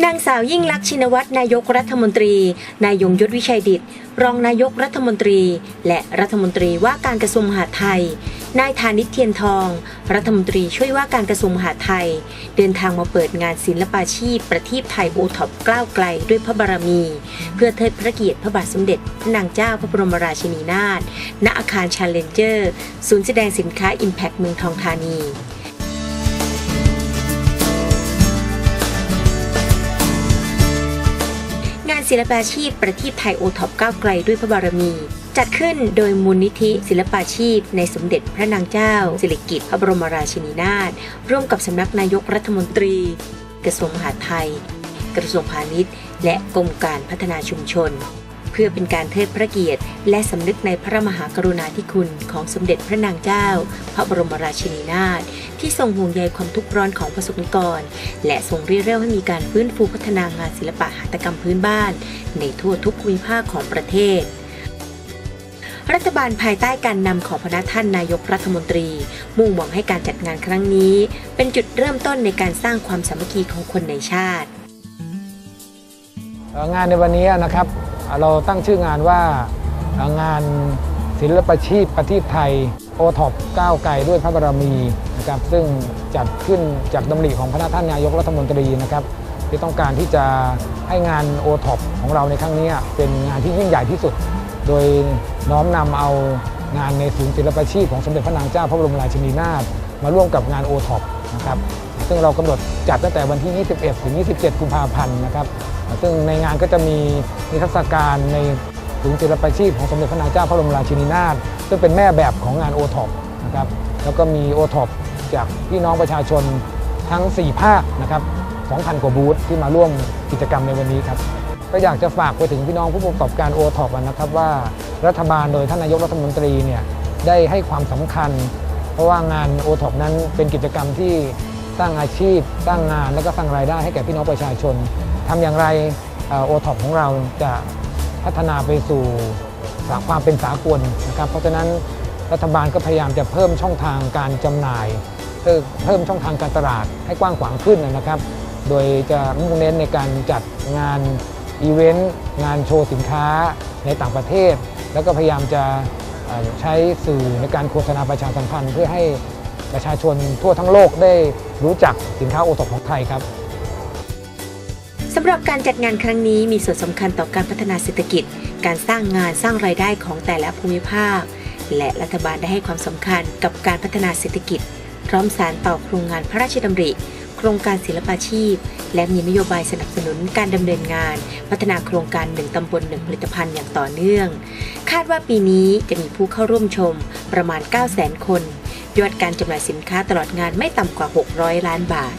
นางสาวยิ่งลักษณ์ชินวัตรนายกรัฐมนตรี นายยงยุทธวิชัยดิตรองนายกรัฐมนตรี และรัฐมนตรีว่าการกระทรวงมหาดไทย นายธานิตเทียนทอง รัฐมนตรีช่วยว่าการกระทรวงมหาดไทย เดินทางมาเปิดงานศิลปาชีพ ประทีปไทยโอท็อปกล้าวไกลด้วยพระบารมี เพื่อเทิดพระเกียรติพระบาทสมเด็จพระนางเจ้าพระบรมราชินีนาถณอาคารชาเลนเจอร์ ศูนย์แสดงสินค้า Impact เมืองทองธานีานศิลปาชีพประทีปไทยโอท็อปก้าวไกลด้วยพระบารมี จัดขึ้นโดยมูลนิธิศิลปาชีพ ในสมเด็จพระนางเจ้า สิริกิติ์พระบรมราชินีนาถร่วมกับสำนักนายกรัฐมนตรี กระทรวงมหาดไทย กระทรวงพาณิชย์ และกรมการพัฒนาชุมชน เพื่อเป็นการเทิดพระเกียรติ และสำนึกในพระมหากรุณาธิคุณของสมเด็จพระนางเจ้า พระบรมราชินีนาถที่ทรงห่วงใยความทุกข์ร้อนของประสบนิกร และทรงเรียกเร่ให้มีการฟื้นฟูพัฒนางานศิลปะหัตถกรรมพื้นบ้าน ในทั่วทุกภูมิภาคของประเทศรัฐบาลภายใต้การนำของพระท่านนายกรัฐมนตรี มุ่งหวังให้การจัดงานครั้งนี้ เป็นจุดเริ่มต้นในการสร้างความสามัคคีของคนในชาติ งานในวันนี้นะครับ เราตั้งชื่องานว่างานศิลปชีพประทีปไทยโอท็อปก้าวไกลด้วยพระบารมีนะครับซึ่งจัดขึ้นจากดำริของพระท่านนายกรัฐมนตรีนะครับที่ต้องการที่จะให้งานโอท็อปของเราในครั้งนี้เป็นงานที่ยิ่งใหญ่ที่สุด โดยน้อมนำเอางานในศูนย์ศิลปชีพของสมเด็จพระนางเจ้าพระบรมราชินีนาถมาร่วมกับงานโอท็อปนะครับ ซึ่งเรากำหนดจัดตั้งแต่วันที่ 21 ถึง 27 กุมภาพันธ์นะครับ ซึ่งในงานก็จะมีนิทรรศการในศูนย์ศิลปาชีพของสมเด็จพระนางเจ้าพระบรมราชินีนาถซึ่งเป็นแม่แบบของงานโอท็อปนะครับแล้วก็มีโอท็อปจากพี่น้องประชาชนทั้ง 4 ภาคนะครับ 2,000 กว่าบูธที่มาร่วมกิจกรรมในวันนี้ครับก็อยากจะฝากไปถึงพี่น้องผู้ประกอบการโอท็อปนะครับว่ารัฐบาลโดยท่านนายกรัฐมนตรีเนี่ยได้ให้ความสำคัญ เพราะว่างานโอท็อปนั้นเป็นกิจกรรมที่ ร้างอาชีพ สร้างงานและก็สร้างรายได้ให้แก่พี่น้องประชาชนทำอย่างไรโอท็อปของเราจะพัฒนาไปสู่ความเป็นสากลนะครับ เพราะฉะนั้นรัฐบาลก็พยายามจะเพิ่มช่องทางการจำหน่ายเพิ่มช่องทางการตลาดให้กว้างขวางขึ้นนะครับ โดยจะมุ่งเน้นในการจัดงานอีเวนต์งานโชว์สินค้าในต่างประเทศ แล้วก็พยายามจะใช้สื่อในการโฆษณาประชาสัมพันธ์เพื่อให้ ประชาชนทั่วทั้งโลกได้รู้จักสินค้าโอท็อปของไทยครับสำหรับการจัดงานครั้งนี้มีส่วนสำคัญต่อการพัฒนาเศรษฐกิจ การสร้างงานสร้างรายได้ของแต่ละภูมิภาค และรัฐบาลได้ให้ความสำคัญกับการพัฒนาเศรษฐกิจ พร้อมสารต่อโครงงานพระราชดำริ โครงการศิลปาชีพ และมีนโยบายสนับสนุนการดำเนินงาน พัฒนาโครงการหนึ่งตำบลหนึ่งผลิตภัณฑ์อย่างต่อเนื่อง คาดว่าปีนี้จะมีผู้เข้าร่วมชมประมาณ 9 0 0 0 0 0 คน ยอดการจำหน่ายสินค้าตลอดงานไม่ต่ำกว่า 600 ล้านบาท